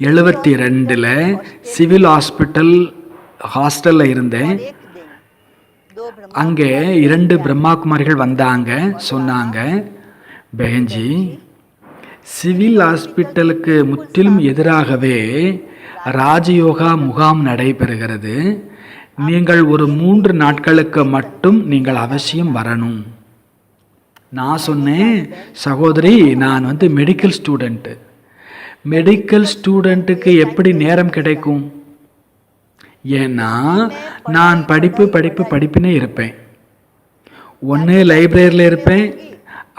எழுபத்தி ரெண்டில் civil hospital ஹாஸ்டலில் இருந்தேன். அங்கே இரண்டு பிரம்மாகுமாரிகள் வந்தாங்க சொன்னாங்க பெஹஞ்சி சிவில் ஹாஸ்பிட்டலுக்கு முற்றிலும் எதிராகவே ராஜயோகா முகாம் நடைபெறுகிறது. நீங்கள் ஒரு மூன்று நாட்களுக்கு மட்டும் நீங்கள் அவசியம் வரணும். நான் சொன்னேன் சகோதரி நான் வந்து மெடிக்கல் ஸ்டூடெண்ட்டு மெடிக்கல் ஸ்டூடெண்ட்டுக்கு எப்படி நேரம் கிடைக்கும்? ஏன்னா நான் படிப்பு படிப்பு படிப்புனே இருப்பேன். ஒன்று லைப்ரரியில் இருப்பேன்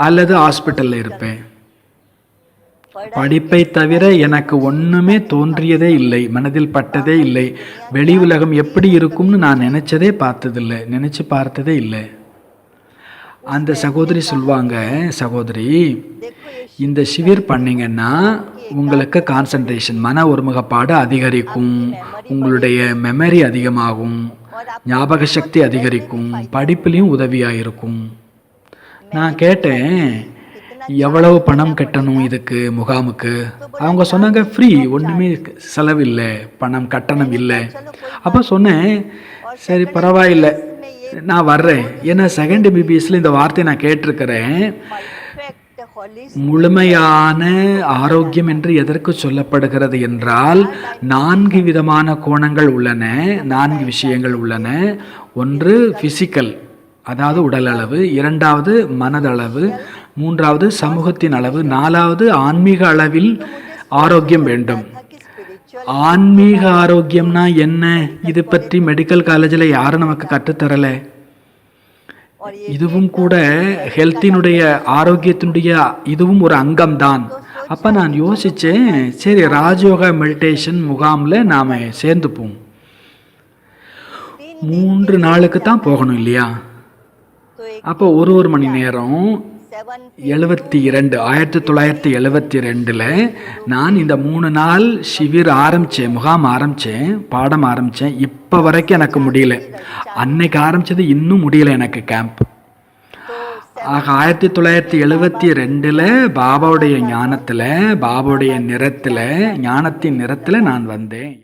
அல்லது ஹாஸ்பிட்டலில் இருப்பேன். படிப்பை தவிர எனக்கு ஒன்றுமே தோன்றியதே இல்லை மனதில் பட்டதே இல்லை. வெளி உலகம் எப்படி இருக்கும்னு நான் நினச்சதே பார்த்ததில்லை நினச்சி பார்த்ததே இல்லை. அந்த சகோதரி சொல்லுவாங்க சகோதரி இந்த சிவிர் பண்ணிங்கன்னா உங்களுக்கு கான்சன்ட்ரேஷன் மன ஒருமுகப்பாடு அதிகரிக்கும். உங்களுடைய மெமரி அதிகமாகும். ஞாபக சக்தி அதிகரிக்கும். படிப்புலேயும் உதவியாக இருக்கும் நான் கேட்டேன் எவ்வளவு பணம் கட்டணும் இதுக்கு முகாமுக்கு? அவங்க சொன்னாங்க ஃப்ரீ ஒன்றுமே செலவில்லை. பணம் கட்டணம் இல்லை. அப்போ சொன்னேன் சரி பரவாயில்லை. நான் வர்றேன். ஏன்னா செகண்ட் பிபிஎஸ்ல இந்த வார்த்தையை நான் கேட்டிருக்கிறேன். முழுமையான ஆரோக்கியம் என்று எதற்கு சொல்லப்படுகிறது என்றால் நான்கு விதமான கோணங்கள் உள்ளன நான்கு விஷயங்கள் உள்ளன. ஒன்று ஃபிசிக்கல் அதாவது உடலளவு. இரண்டாவது மனதளவு. மூன்றாவது சமூகத்தின் அளவு. நாலாவது ஆன்மீக அளவில் ஆரோக்கியம் வேண்டும். ஆன்மீக ஆரோக்கியம்னா என்ன? இது பற்றி மெடிக்கல் காலேஜில் யாரும் நமக்கு கற்றுத்தரலை. இதுவும் கூட ஹெல்த்தினுடைய ஆரோக்கியத்தினுடைய இதுவும் ஒரு அங்கம்தான். அப்போ நான் யோசித்தேன் சரி ராஜயோகா மெடிடேஷன் முகாமில் நாம் சேர்ந்துப்போம். மூன்று நாளுக்கு தான் போகணும் இல்லையா? அப்போ ஒரு ஒரு மணி நேரம் எழுபத்தி இரண்டு ஆயிரத்தி தொள்ளாயிரத்தி எழுபத்தி ரெண்டில் நான் இந்த மூணு நாள் சிவிர் ஆரம்பித்தேன் முகாம் ஆரம்பித்தேன் பாடம் ஆரம்பித்தேன். இப்போ வரைக்கும் எனக்கு முடியல. அன்னைக்கு ஆரம்பித்தது இன்னும் முடியல எனக்கு கேம்ப் ஆக ஆயிரத்தி தொள்ளாயிரத்தி எழுபத்தி ரெண்டில் பாபாவுடைய ஞானத்தில் பாபாவுடைய நிறத்தில் ஞானத்தின் நிறத்தில் நான் வந்தேன்.